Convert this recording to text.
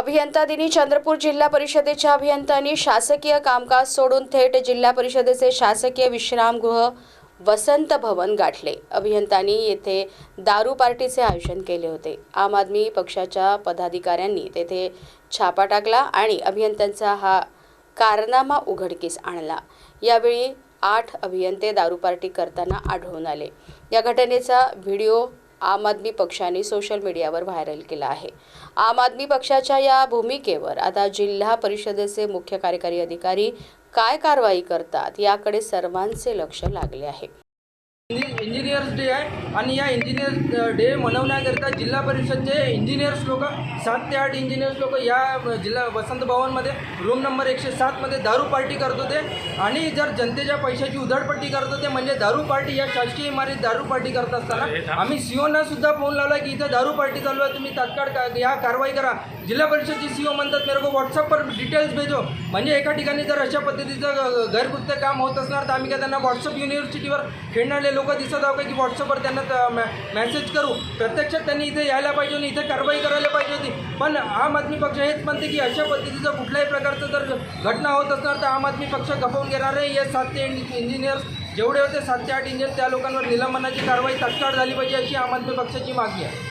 अभियंता दिनी चंद्रपूर जिल्हा परिषदेच्या अभियंत्यांनी शासकीय कामकाज सोडून थेट जिल्हा परिषदेचे शासकीय विश्रामगृह वसंत भवन गाठले. अभियंत्यांनी येथे दारू पार्टीचे आयोजन केले होते. आम आदमी पक्षाच्या पदाधिकाऱ्यांनी तेथे छापा टाकला आणि अभियंत्यांचा हा कारनामा उघडकीस आणला. यावेळी आठ अभियंते दारू पार्टी करताना आढळून आले. या घटनेचा व्हिडिओ आम आदमी पक्षाने सोशल मीडियावर व्हायरल केला आहे. आम आदमी पक्षाच्या या भूमिकेवर आता जिल्हा परिषदेचे मुख्य कार्यकारी अधिकारी काय कारवाई करतात याकडे सर्वांचे लक्ष लागले आहे. इंजिनियर्स डे आहे. आणि या इंजिनियर्स डे मनवण्याकरिता जिल्हा परिषदचे इंजिनियर्स लोक सात ते आठ इंजिनियर्स लोक या जिल्हा वसंत भवनमध्ये रूम नंबर एकशे सातमध्ये दारू पार्टी करत होते. आणि जर जनतेच्या पैशाची उधळपट्टी करत होते म्हणजे दारू पार्टी या शासकीय इमारतीत दारू पार्टी करत असताना आम्ही सीओना सुद्धा फोन लावला की इथं दारू पार्टी चालू आहे तुम्ही तात्काळ का या कारवाई करा. जिल्हा परिषदची सीओ म्हणतात मेरे को व्हॉट्सअपवर डिटेल्स भेजो. म्हणजे एका ठिकाणी जर अशा पद्धतीचं घरगुत्त काम होत असणार तर आम्ही काय त्यांना व्हॉट्सअप युनिव्हर्सिटीवर खेळणारे लोक दिसत आहोत का की व्हॉट्सअपवर त्यांना मॅ- मेसेज करू? प्रत्यक्षात त्यांनी इथे यायला पाहिजे आणि इथे कारवाई करायला पाहिजे होती. पण आम आदमी पक्ष हेच म्हणते की अशा पद्धतीचं कुठल्याही प्रकारचं जर घटना होत असणार तर आम आदमी पक्ष गपवून घेणार आहे. हे सात ते इंजिनियर्स जेवढे होते सात ते आठ इंजिनियर त्या लोकांवर निलंबनाची कारवाई तत्काळ झाली पाहिजे अशी आम आदमी पक्षाची मागणी आहे.